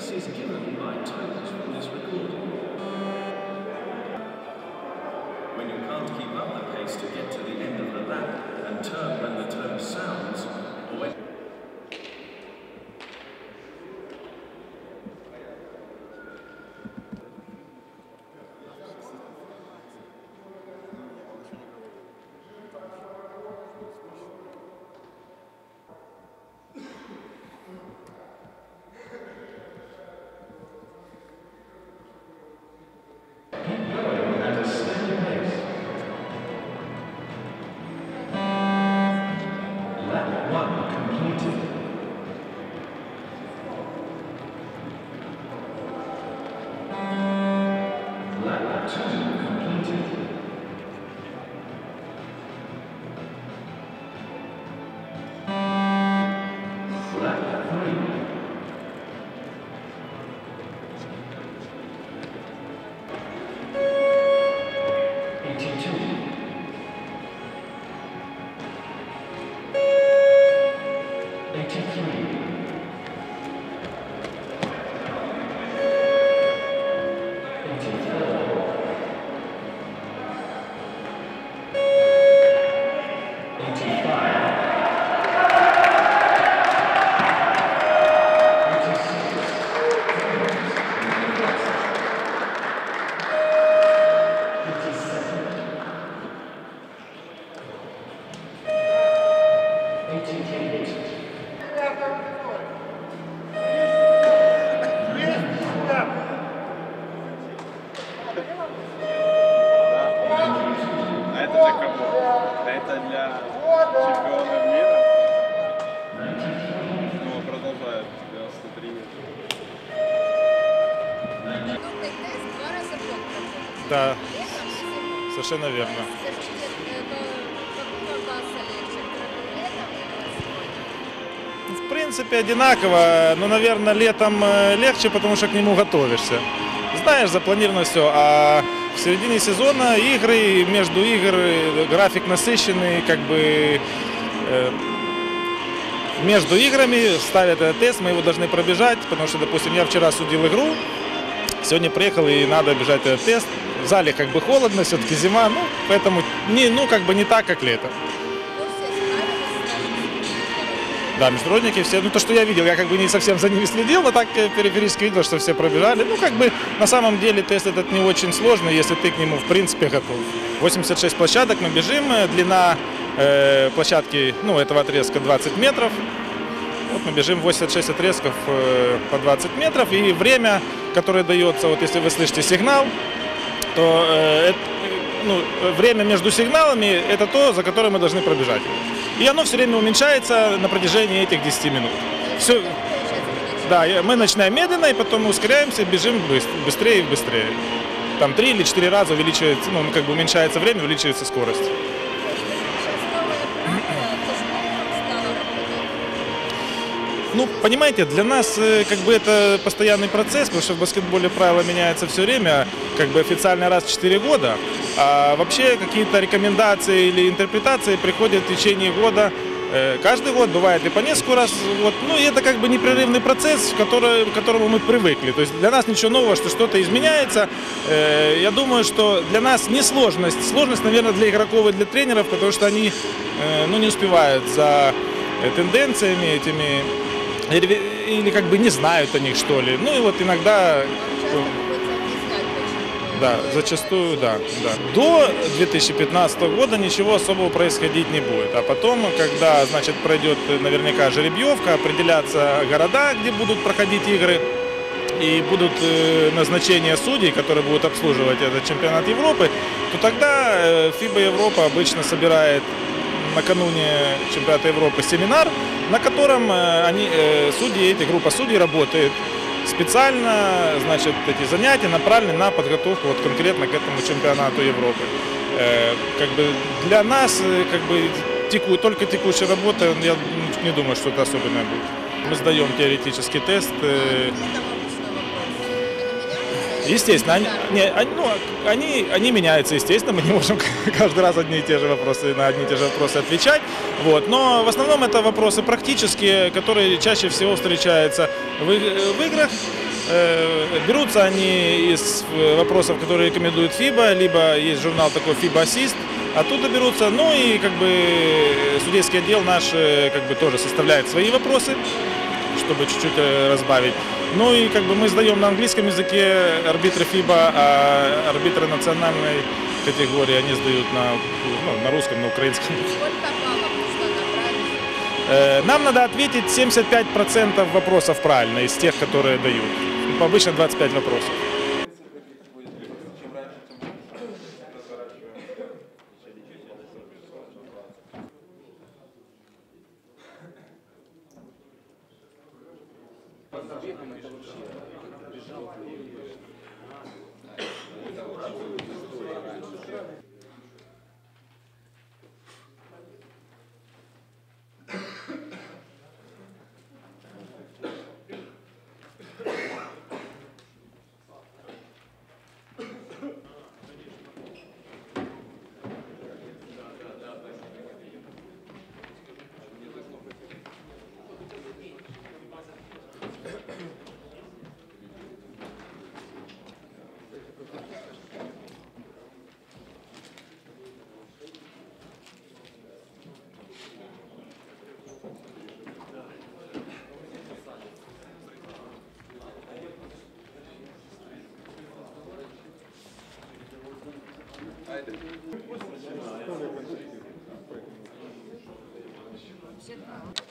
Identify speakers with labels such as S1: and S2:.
S1: Space is given by tones from this recording. When you can't keep up the pace to get to the end of the lap and turn when the tone sounds, or when
S2: Thank you. Для кого? А это для чемпионов мира? Ну, продолжает 93
S3: Наступний тест два рази в год проходить.
S4: Да, совершенно верно. В принципе, одинаково, но, наверное, летом э, легче, потому что к нему готовишься. Знаешь, запланировано все, а в середине сезона игры, между игр график насыщенный, как бы э, между играми ставят этот тест, мы его должны пробежать, потому что, допустим, я вчера судил игру, сегодня приехал и надо бежать этот тест. В зале как бы холодно, все-таки зима, ну, поэтому не, ну, как бы не так, как летом. Да, международники все, ну то, что я видел, я как бы не совсем за ними следил, но так э, периферически видел, что все пробежали. Ну, как бы на самом деле тест этот не очень сложный, если ты к нему в принципе готов. 86 площадок мы бежим, э, длина э, площадки, ну, этого отрезка 20 метров. Вот мы бежим 86 отрезков э, по 20 метров, и время, которое дается, вот если вы слышите сигнал, то э, это, ну, время между сигналами это то, за которое мы должны пробежать. И оно все время уменьшается на протяжении этих 10 минут. Все, да, мы начинаем медленно, и потом мы ускоряемся, бежим быс- быстрее и быстрее. Там три или четыре раза увеличивается, ну, как бы уменьшается время, увеличивается скорость. Ну, понимаете, для нас э, как бы это постоянный процесс, потому что в баскетболе правила меняются все время, как бы официально раз в 4 года, а вообще какие-то рекомендации или интерпретации приходят в течение года. э, Каждый год бывает и по несколько раз. Вот. Ну и это как бы непрерывный процесс, который- к которому мы привыкли. То есть для нас ничего нового, что что-то изменяется. Э, Я думаю, что для нас не сложность. Сложность, наверное, для игроков и для тренеров, потому что они э, ну, не успевают за тенденциями этими или как бы не знают о них, что ли. Ну и вот иногда, да, зачастую, да, да. До 2015 года ничего особого происходить не будет. А потом, когда, значит, пройдет э, наверняка жеребьевка, определятся города, где будут проходить игры, и будут э, назначения судей, которые будут обслуживать этот чемпионат Европы, то тогда э, ФИБА Европа обычно собирает накануне чемпионата Европы семинар, на котором они, судьи, эти группа судей работает специально, значит, эти занятия направлены на подготовку вот конкретно к этому чемпионату Европы. Э, Как бы для нас, э, как бы теку, только текущая работа, я не думаю, что это особенное будет. Мы сдаем теоретический тест. э, Естественно, они, не, они, ну, они, они меняются, естественно, мы не можем каждый раз одни и те же вопросы на одни и те же вопросы отвечать. Вот. Но в основном это вопросы практические, которые чаще всего встречаются в, в играх. Э, Берутся они из вопросов, которые рекомендует ФИБА, либо есть журнал такой FIBA Assist, оттуда берутся. Ну и как бы судейский отдел наш э, как бы тоже составляет свои вопросы, чтобы чуть-чуть э, разбавить. Ну и как бы мы сдаем на английском языке арбитры ФИБА, а арбитры национальной категории они сдают на, ну, на русском, на украинском. Э, Нам надо ответить 75% вопросов правильно из тех, которые дают. Обычно 25 вопросов. Thank you.
S3: Вообще-то